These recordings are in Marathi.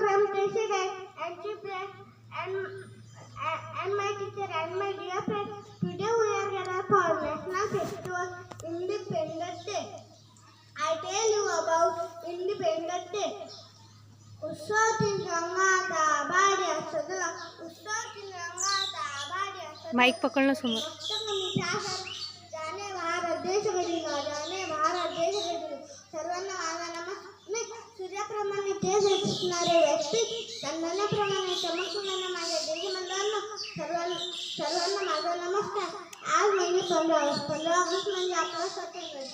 from president and chief and, and, and my teacher and my dear friend. Today we are going gonna for National Festival Independence Day. I tell you about Independence Day. Mic పక్కన సుమారు सूर्याप्रमाणे तेज दिसणारे व्यक्ती चंदनाप्रमाणे चमकणाऱ्या माझ्या देशमंडळांना सर्वांना सर्वांना माझा नमस्कार आज म्हणजे पंधरा ऑगस्ट पंधरा ऑगस्ट म्हणजे आपला स्वातंत्र्य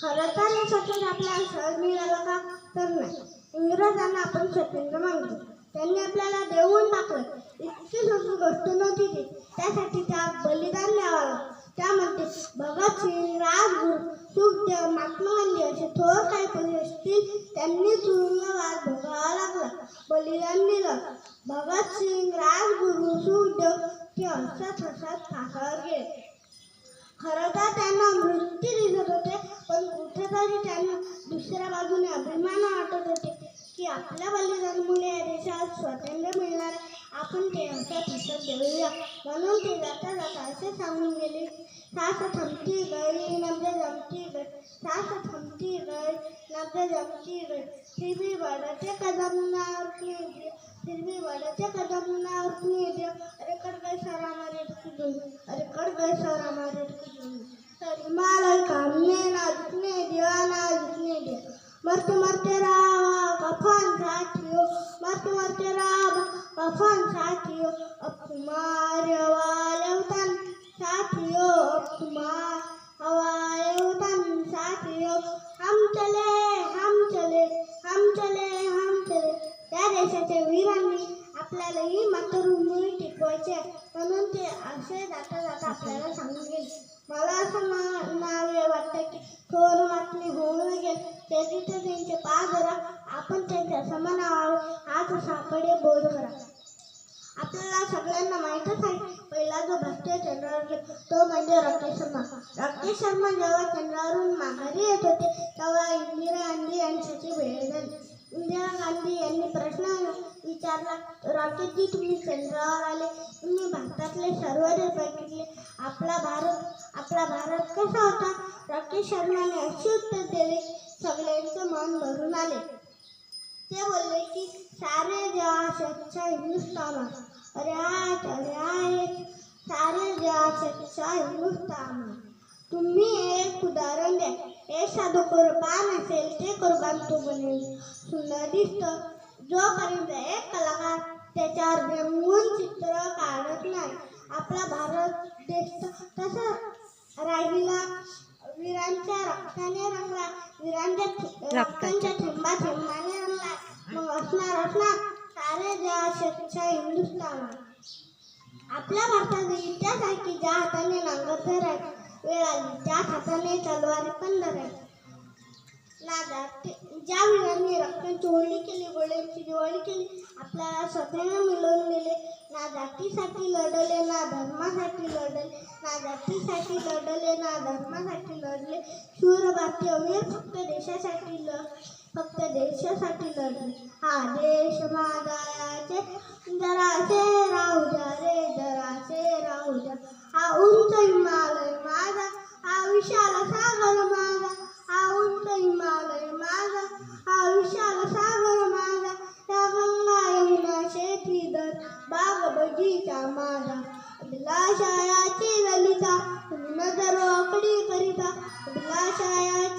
खरं तर हे स्वातंत्र्य आपल्याला सहज मिळालं का तर नाही इंग्रजांना आपण स्वातंत्र्य मागितले त्यांनी आपल्याला देऊन टाकलं. इतकी सोपी गोष्ट नव्हती ती त्यासाठी त्या बलिदान द्यावं त्यामध्ये भगतसिंग राजगुरू सुखदेव महात्मा बलिदान दिलं. भगतसिंग राजगुरू सुखदेव ते हसत हसत फासावर गेले. खरं तर त्यांना मृत्यू दिसत होते पण कुठेतरी त्यांना दुसऱ्या बाजूने अभिमान वाटत होते की आपल्या बलिदानमुळे या देशात स्वातंत्र्य मिळणार आहे. आपण ते हसत देऊया म्हणून ते जाता जाता असे सांगून गेले सास थमती गई नब्ज जमती गई सास थमती गई नब्ज जमती गई फिर भी कदम ना उठने दिए फिर भी कदम ना उठने दिए अरे कड गय सारा मारे की दुनिया अरे कड गय सारा मारे की दुनिया सर हिमालय कामने ना झुकणे दिया ना झुकणे दिया मरते मरते रावा कफन साथियों मरते मरते रावा कफन साथियों अब तुम्हारे हवाले उतन साथियों अब तुम्हारे हवाले उतन साथियों हम चले हम चले हम चले. त्या देशाच्या वीरांनी आपल्यालाही मातृभूमी टिकवायचे आहे. म्हणून ते असे जाता जाता आपल्याला सांगून गेले. मला असं मा- नावे वाटतं की थोर मातमी होऊन गेले. तरी तर त्यांचे पाय धरा. आपण त्यांच्या समान आहावे आज सापडे बोध करा. आपल्याला सगळ्यांना माहीतच आहे पहिला जो भारतीय चंद्रावर गेला तो म्हणजे राकेश शर्मा. राकेश शर्मा जेव्हा चंद्रावरून माघारी येत होते तेव्हा इंदिरा गांधी यांच्याची वेळ झाली. इंदिरा गांधी यांनी प्रश्न विचारला राकेशजी तुम्ही चंद्रावर आले. तुम्ही भारतातले सर्व देश बघितले आपला भारत आपला भारत कसा होता? राकेश शर्माने अशी उत्तर दिले. सगळ्यांचं मन भरून आले. ते बोलले की सारे जहाँ से अच्छा हिंदुस्तान। है अरे आज अरे आज सारे जहाँ से अच्छा हिंदुस्तान। है तुम्ही एक उदाहरण द्या। एखादं कुर्बान असेल ते कुर्बान तो बनेल सुंदर दिसतं जोपर्यंत एक कलाकार त्याच्यावर रंगून चित्र काढत नाही। आपला भारत देश त- तसा राहिला। वीरांच्या रक्ताने रंगला। वीरांच्या रक्तांच्या थेंबा थेंबाने रंगला मग असणार असणार सारे जग स्वच्छ आपल्या भारतात इतिहास ज्या हाताने नांगर धराय वेळ आली त्याच हाताने तलवारी पण धराय नादा ज्या वीरांनी रक्ताची चोरली केली गोळ्यांची दिवाळी केली आपल्याला स्वतःला मिळवून दिले ना जातीसाठी लढले ना धर्मासाठी लढले. ना जातीसाठी लढले ना धर्मासाठी लढले. शूर भारतीय वीर फक्त देशासाठी लढ फक्त देशासाठी लढली हा देश माझा जरासे राहू द्या रे जरासे राहू द्या. हा उंच हिमालय माझा हा विशाल सागर माझा हा उंच हिमालय माझा हा विशाल सागर माझा त्या गंगा यमुना शेती दर बाग बगीचा माझा अभिलाषायाची ललिता. नजर वाकडी करिता. अभिलाषायाची